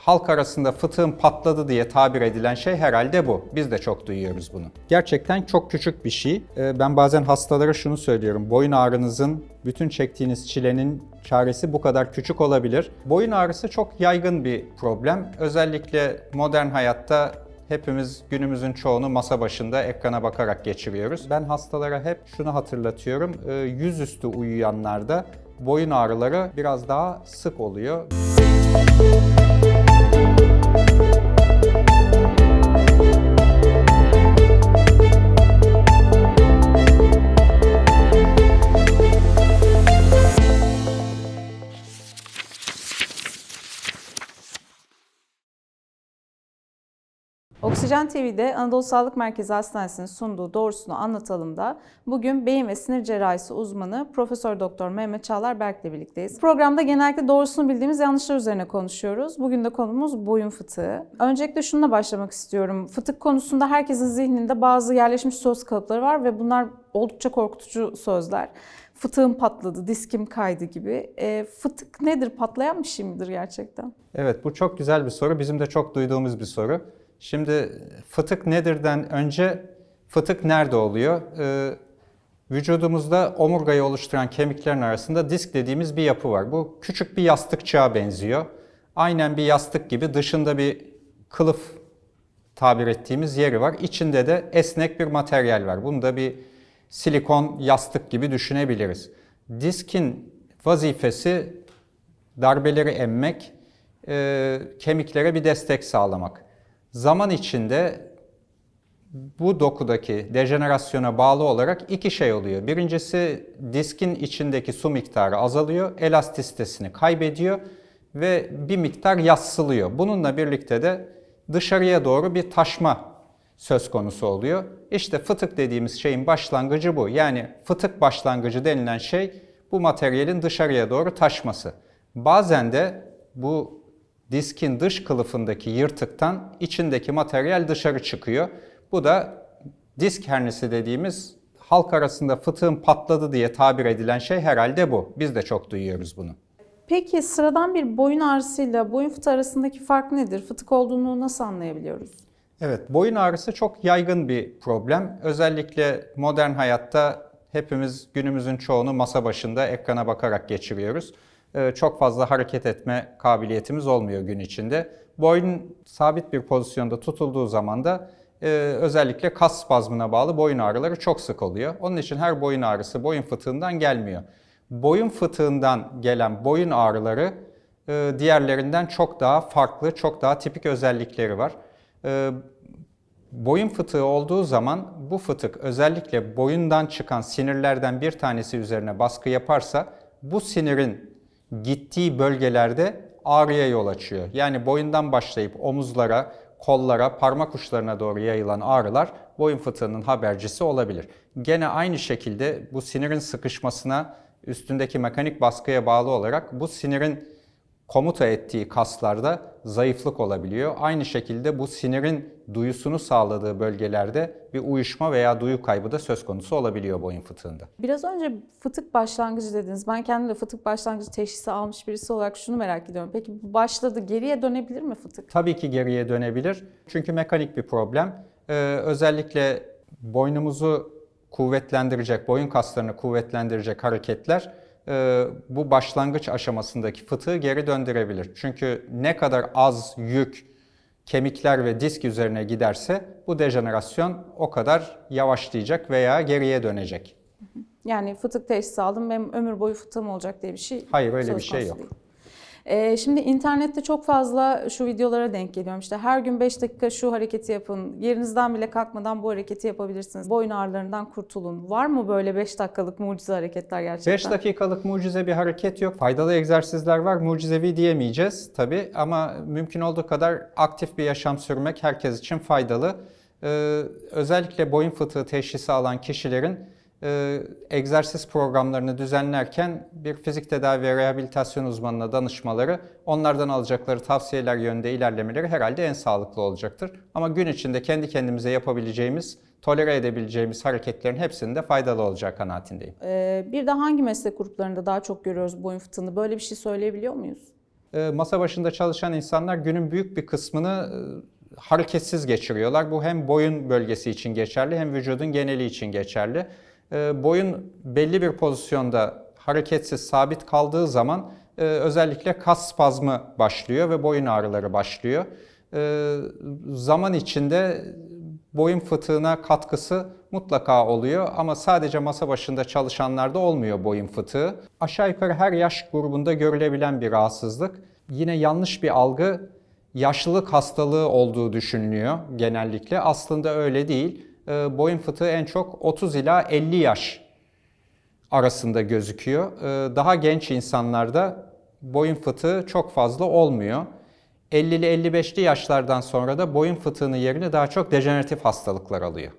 halk arasında fıtığın patladı diye tabir edilen şey herhalde bu. Biz de çok duyuyoruz bunu. Gerçekten çok küçük bir şey. Ee, Ben bazen hastalara şunu söylüyorum. Boyun ağrınızın, bütün çektiğiniz çilenin çaresi bu kadar küçük olabilir. Boyun ağrısı çok yaygın bir problem. Özellikle modern hayatta Hepimiz günümüzün çoğunu masa başında ekrana bakarak geçiriyoruz. Ben hastalara hep şunu hatırlatıyorum. Ee, Yüzüstü uyuyanlarda boyun ağrıları biraz daha sık oluyor. Oksijen TV'de Anadolu Sağlık Merkezi Hastanesi'nin sunduğu Doğrusunu Anlatalım da bugün beyin ve sinir cerrahisi uzmanı Profesör Doktor Mehmet Çağlar Berk'le birlikteyiz. Programda genellikle doğrusunu bildiğimiz yanlışlar üzerine konuşuyoruz. Bugün de konumuz boyun fıtığı. Öncelikle şununla başlamak istiyorum. Fıtık konusunda herkesin zihninde bazı yerleşmiş söz kalıpları var ve bunlar oldukça korkutucu sözler. Fıtığım patladı, diskim kaydı gibi. E, fıtık nedir? Patlayan bir şey midir gerçekten? Evet bu çok güzel bir soru. Bizim de çok duyduğumuz bir soru. Şimdi fıtık nedirden önce fıtık nerede oluyor? Ee, vücudumuzda omurgayı oluşturan kemiklerin arasında disk dediğimiz bir yapı var. Bu küçük bir yastıkçığa benziyor. Aynen bir yastık gibi dışında bir kılıf tabir ettiğimiz yeri var. İçinde de esnek bir materyal var. Bunu da bir silikon yastık gibi düşünebiliriz. Diskin vazifesi darbeleri emmek, e, kemiklere bir destek sağlamak. Zaman içinde bu dokudaki dejenerasyona bağlı olarak iki şey oluyor. Birincisi diskin içindeki su miktarı azalıyor, elastisitesini kaybediyor ve bir miktar yassılıyor. Bununla birlikte de dışarıya doğru bir taşma söz konusu oluyor. İşte fıtık dediğimiz şeyin başlangıcı bu. Yani fıtık başlangıcı denilen şey bu materyalin dışarıya doğru taşması. Bazen de bu diskin dış kılıfındaki yırtıktan içindeki materyal dışarı çıkıyor. Bu da disk hernisi dediğimiz halk arasında fıtığın patladı diye tabir edilen şey herhalde bu. Biz de çok duyuyoruz bunu. Peki sıradan bir boyun ağrısıyla boyun fıtığı arasındaki fark nedir? Fıtık olduğunu nasıl anlayabiliyoruz? Evet, boyun ağrısı çok yaygın bir problem. Özellikle modern hayatta hepimiz günümüzün çoğunu masa başında ekrana bakarak geçiriyoruz. Ee, Çok fazla hareket etme kabiliyetimiz olmuyor gün içinde. Boyun sabit bir pozisyonda tutulduğu zaman da e, özellikle kas spazmına bağlı boyun ağrıları çok sık oluyor. Onun için her boyun ağrısı boyun fıtığından gelmiyor. Boyun fıtığından gelen boyun ağrıları e, diğerlerinden çok daha farklı, çok daha tipik özellikleri var. E, Boyun fıtığı olduğu zaman bu fıtık özellikle boyundan çıkan sinirlerden bir tanesi üzerine baskı yaparsa bu sinirin gittiği bölgelerde ağrıya yol açıyor. Yani boyundan başlayıp omuzlara, kollara, parmak uçlarına doğru yayılan ağrılar boyun fıtığının habercisi olabilir. Gene aynı şekilde bu sinirin sıkışmasına üstündeki mekanik baskıya bağlı olarak bu sinirin komuta ettiği kaslarda zayıflık olabiliyor. Aynı şekilde bu sinirin duyusunu sağladığı bölgelerde bir uyuşma veya duyu kaybı da söz konusu olabiliyor boyun fıtığında. Biraz önce fıtık başlangıcı dediniz. Ben kendim de fıtık başlangıcı teşhisi almış birisi olarak şunu merak ediyorum. Peki bu başladı geriye dönebilir mi fıtık? Tabii ki geriye dönebilir. Çünkü mekanik bir problem. Ee, özellikle boynumuzu kuvvetlendirecek, boyun kaslarını kuvvetlendirecek hareketler e, bu başlangıç aşamasındaki fıtığı geri döndürebilir. Çünkü ne kadar az yük kemikler ve disk üzerine giderse bu dejenerasyon o kadar yavaşlayacak veya geriye dönecek. Yani fıtık teşhisi aldım benim ömür boyu fıtığım olacak diye bir şey Hayır, öyle bir şey yok. değil. Ee, şimdi internette çok fazla şu videolara denk geliyorum. İşte her gün 5 dakika şu hareketi yapın. Yerinizden bile kalkmadan bu hareketi yapabilirsiniz. Boyun ağrılarından kurtulun. Var mı böyle 5 dakikalık mucize hareketler gerçekten? 5 dakikalık mucize bir hareket yok. Faydalı egzersizler var. Mucizevi diyemeyeceğiz tabii ama mümkün olduğu kadar aktif bir yaşam sürmek herkes için faydalı. Ee, özellikle boyun fıtığı teşhisi alan kişilerin e, egzersiz programlarını düzenlerken bir fizik tedavi ve rehabilitasyon uzmanına danışmaları, onlardan alacakları tavsiyeler yönünde ilerlemeleri herhalde en sağlıklı olacaktır. Ama gün içinde kendi kendimize yapabileceğimiz, tolere edebileceğimiz hareketlerin hepsinde faydalı olacağı kanaatindeyim. Ee, bir de hangi meslek gruplarında daha çok görüyoruz boyun fıtığını? Böyle bir şey söyleyebiliyor muyuz? e, masa başında çalışan insanlar günün büyük bir kısmını e, hareketsiz geçiriyorlar. Bu hem boyun bölgesi için geçerli hem vücudun geneli için geçerli. E, boyun belli bir pozisyonda hareketsiz sabit kaldığı zaman e, özellikle kas spazmı başlıyor ve boyun ağrıları başlıyor. E, zaman içinde boyun fıtığına katkısı mutlaka oluyor ama sadece masa başında çalışanlarda olmuyor boyun fıtığı. Aşağı yukarı her yaş grubunda görülebilen bir rahatsızlık. Yine yanlış bir algı yaşlılık hastalığı olduğu düşünülüyor genellikle. Aslında öyle değil. Ee, Boyun fıtığı en çok 30 ila 50 yaş arasında gözüküyor. Ee, Daha genç insanlarda boyun fıtığı çok fazla olmuyor. 50'li 55'li yaşlardan sonra da boyun fıtığının yerini daha çok dejeneratif hastalıklar alıyor.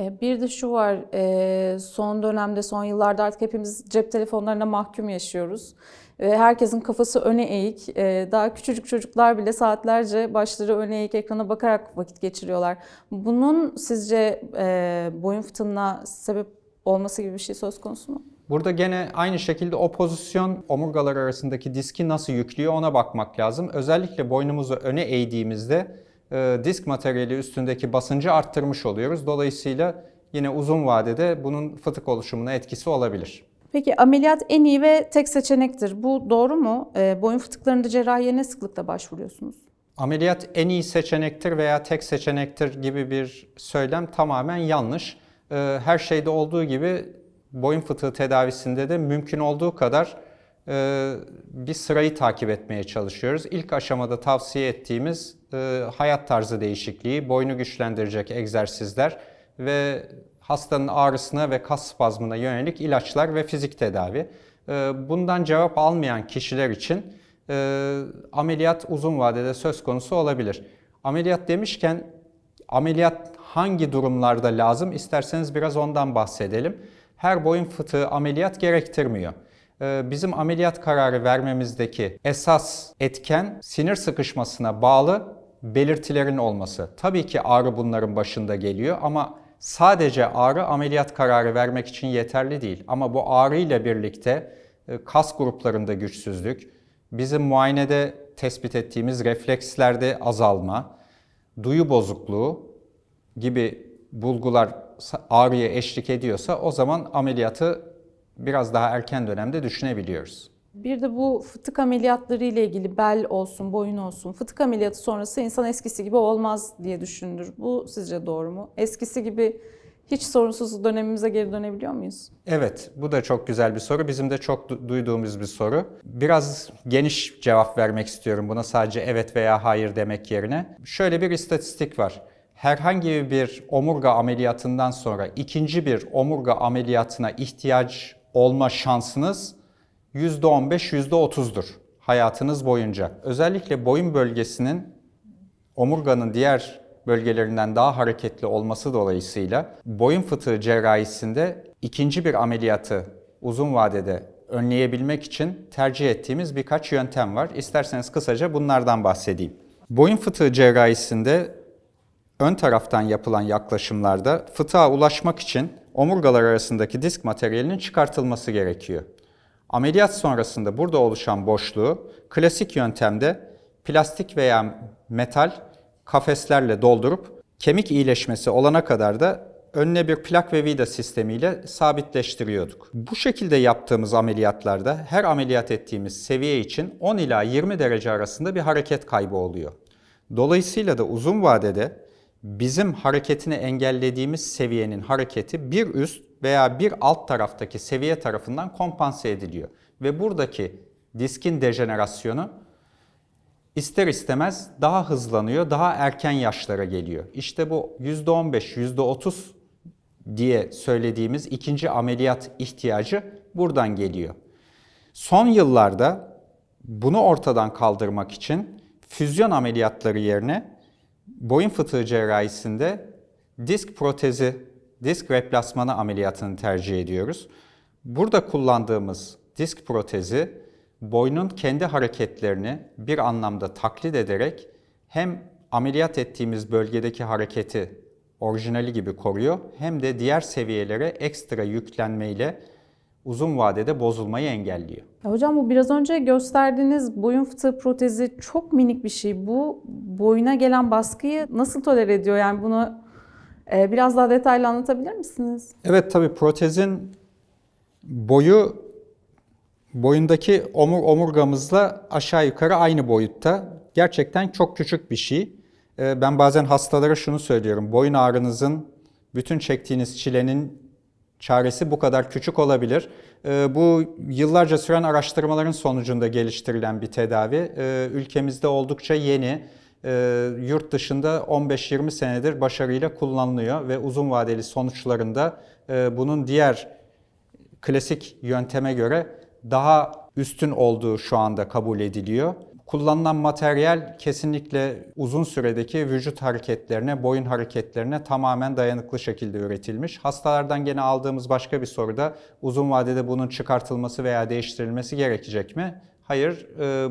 E, Bir de şu var, e, son dönemde, son yıllarda artık hepimiz cep telefonlarına mahkum yaşıyoruz. E, Herkesin kafası öne eğik. E, Daha küçücük çocuklar bile saatlerce başları öne eğik ekrana bakarak vakit geçiriyorlar. Bunun sizce e, boyun fıtığına sebep olması gibi bir şey söz konusu mu? Burada gene aynı şekilde o pozisyon omurgalar arasındaki diski nasıl yüklüyor ona bakmak lazım. Özellikle boynumuzu öne eğdiğimizde e, disk materyali üstündeki basıncı arttırmış oluyoruz. Dolayısıyla yine uzun vadede bunun fıtık oluşumuna etkisi olabilir. Peki ameliyat en iyi ve tek seçenektir. Bu doğru mu? E, Boyun fıtıklarında cerrahiye ne sıklıkla başvuruyorsunuz? Ameliyat en iyi seçenektir veya tek seçenektir gibi bir söylem tamamen yanlış. Ee, Her şeyde olduğu gibi boyun fıtığı tedavisinde de mümkün olduğu kadar e, bir sırayı takip etmeye çalışıyoruz. İlk aşamada tavsiye ettiğimiz e, hayat tarzı değişikliği, boynu güçlendirecek egzersizler ve hastanın ağrısına ve kas spazmına yönelik ilaçlar ve fizik tedavi. Ee, Bundan cevap almayan kişiler için e, ameliyat uzun vadede söz konusu olabilir. Ameliyat demişken ameliyat hangi durumlarda lazım isterseniz biraz ondan bahsedelim. Her boyun fıtığı ameliyat gerektirmiyor. Ee, Bizim ameliyat kararı vermemizdeki esas etken sinir sıkışmasına bağlı belirtilerin olması. Tabii ki ağrı bunların başında geliyor ama sadece ağrı ameliyat kararı vermek için yeterli değil. Ama bu ağrı ile birlikte e, kas gruplarında güçsüzlük, bizim muayenede tespit ettiğimiz reflekslerde azalma, duyu bozukluğu gibi bulgular ağrıya eşlik ediyorsa o zaman ameliyatı biraz daha erken dönemde düşünebiliyoruz. Bir de bu fıtık ameliyatları ile ilgili bel olsun, boyun olsun. Fıtık ameliyatı sonrası insan eskisi gibi olmaz diye düşünülür. Bu sizce doğru mu? Eskisi gibi hiç sorunsuz dönemimize geri dönebiliyor muyuz? Evet, bu da çok güzel bir soru. Bizim de çok du- duyduğumuz bir soru. Biraz geniş cevap vermek istiyorum buna sadece evet veya hayır demek yerine. Şöyle bir istatistik var. Herhangi bir omurga ameliyatından sonra ikinci bir omurga ameliyatına ihtiyaç olma şansınız %15, %30'dur hayatınız boyunca. Özellikle boyun bölgesinin omurganın diğer bölgelerinden daha hareketli olması dolayısıyla boyun fıtığı cerrahisinde ikinci bir ameliyatı uzun vadede önleyebilmek için tercih ettiğimiz birkaç yöntem var. İsterseniz kısaca bunlardan bahsedeyim. Boyun fıtığı cerrahisinde ön taraftan yapılan yaklaşımlarda fıtığa ulaşmak için omurgalar arasındaki disk materyalinin çıkartılması gerekiyor. Ameliyat sonrasında burada oluşan boşluğu klasik yöntemde plastik veya metal kafeslerle doldurup kemik iyileşmesi olana kadar da önüne bir plak ve vida sistemiyle sabitleştiriyorduk. Bu şekilde yaptığımız ameliyatlarda her ameliyat ettiğimiz seviye için 10 ila 20 derece arasında bir hareket kaybı oluyor. Dolayısıyla da uzun vadede bizim hareketini engellediğimiz seviyenin hareketi bir üst veya bir alt taraftaki seviye tarafından kompanse ediliyor. Ve buradaki diskin dejenerasyonu ister istemez daha hızlanıyor, daha erken yaşlara geliyor. İşte bu %15, %30 diye söylediğimiz ikinci ameliyat ihtiyacı buradan geliyor. Son yıllarda bunu ortadan kaldırmak için füzyon ameliyatları yerine boyun fıtığı cerrahisinde disk protezi, disk replasmanı ameliyatını tercih ediyoruz. Burada kullandığımız disk protezi boynun kendi hareketlerini bir anlamda taklit ederek hem ameliyat ettiğimiz bölgedeki hareketi orijinali gibi koruyor hem de diğer seviyelere ekstra yüklenmeyle uzun vadede bozulmayı engelliyor. Ya hocam bu biraz önce gösterdiğiniz boyun fıtığı protezi çok minik bir şey. Bu boyuna gelen baskıyı nasıl tolere ediyor? Yani bunu e, biraz daha detaylı anlatabilir misiniz? Evet tabii protezin boyu boyundaki omur omurgamızla aşağı yukarı aynı boyutta. Gerçekten çok küçük bir şey. Ee, Ben bazen hastalara şunu söylüyorum. Boyun ağrınızın bütün çektiğiniz çilenin çaresi bu kadar küçük olabilir. Ee, Bu yıllarca süren araştırmaların sonucunda geliştirilen bir tedavi. Ee, Ülkemizde oldukça yeni. Ee, Yurt dışında 15-20 senedir başarıyla kullanılıyor ve uzun vadeli sonuçlarında e, bunun diğer klasik yönteme göre daha üstün olduğu şu anda kabul ediliyor. Kullanılan materyal kesinlikle uzun süredeki vücut hareketlerine, boyun hareketlerine tamamen dayanıklı şekilde üretilmiş. Hastalardan gene aldığımız başka bir soru da uzun vadede bunun çıkartılması veya değiştirilmesi gerekecek mi? Hayır, e,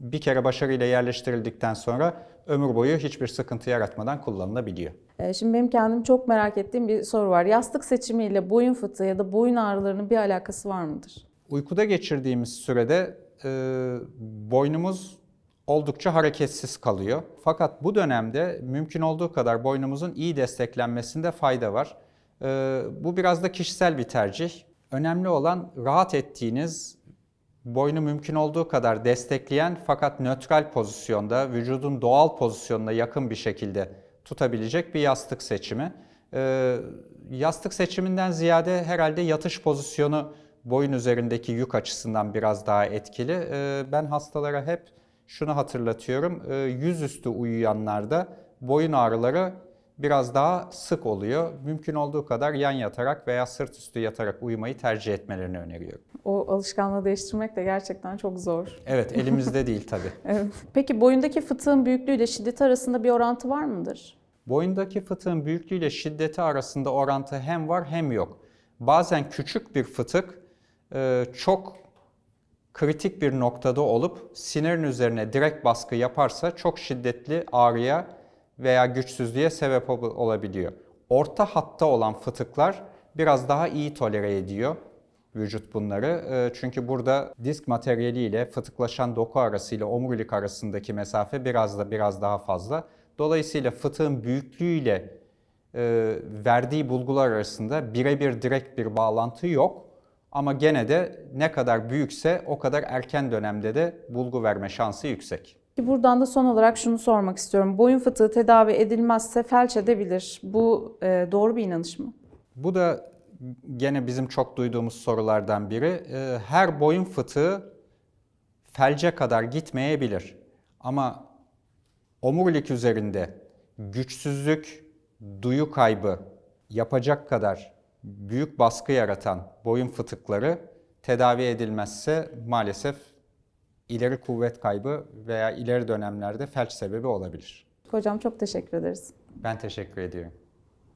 bir kere başarıyla yerleştirildikten sonra ömür boyu hiçbir sıkıntı yaratmadan kullanılabiliyor. E, Şimdi benim kendim çok merak ettiğim bir soru var. Yastık seçimiyle boyun fıtığı ya da boyun ağrılarının bir alakası var mıdır? Uykuda geçirdiğimiz sürede e, boynumuz oldukça hareketsiz kalıyor. Fakat bu dönemde mümkün olduğu kadar boynumuzun iyi desteklenmesinde fayda var. E, bu biraz da kişisel bir tercih. Önemli olan rahat ettiğiniz, boynu mümkün olduğu kadar destekleyen fakat nötral pozisyonda, vücudun doğal pozisyonuna yakın bir şekilde tutabilecek bir yastık seçimi. Ee, yastık seçiminden ziyade herhalde yatış pozisyonu boyun üzerindeki yük açısından biraz daha etkili. Ee, ben hastalara hep şunu hatırlatıyorum. Ee, yüzüstü uyuyanlarda boyun ağrıları biraz daha sık oluyor. Mümkün olduğu kadar yan yatarak veya sırt üstü yatarak uyumayı tercih etmelerini öneriyorum. O alışkanlığı değiştirmek de gerçekten çok zor. Evet, elimizde değil tabii. Evet. Peki boyundaki fıtığın büyüklüğüyle şiddeti arasında bir orantı var mıdır? Boyundaki fıtığın büyüklüğüyle şiddeti arasında orantı hem var hem yok. Bazen küçük bir fıtık çok kritik bir noktada olup sinirin üzerine direkt baskı yaparsa çok şiddetli ağrıya veya güçsüzlüğe sebep ol- olabiliyor. Orta hatta olan fıtıklar biraz daha iyi tolere ediyor vücut bunları. E, Çünkü burada disk materyali ile fıtıklaşan doku arasıyla omurilik arasındaki mesafe biraz da biraz daha fazla. Dolayısıyla fıtığın büyüklüğüyle e, verdiği bulgular arasında birebir direkt bir bağlantı yok. Ama gene de ne kadar büyükse o kadar erken dönemde de bulgu verme şansı yüksek. Buradan da son olarak şunu sormak istiyorum. Boyun fıtığı tedavi edilmezse felç edebilir. Bu e, doğru bir inanış mı? Bu da gene bizim çok duyduğumuz sorulardan biri. Ee, Her boyun fıtığı felce kadar gitmeyebilir. Ama omurilik üzerinde güçsüzlük, duyu kaybı yapacak kadar büyük baskı yaratan boyun fıtıkları tedavi edilmezse maalesef ileri kuvvet kaybı veya ileri dönemlerde felç sebebi olabilir. Hocam çok teşekkür ederiz. Ben teşekkür ediyorum.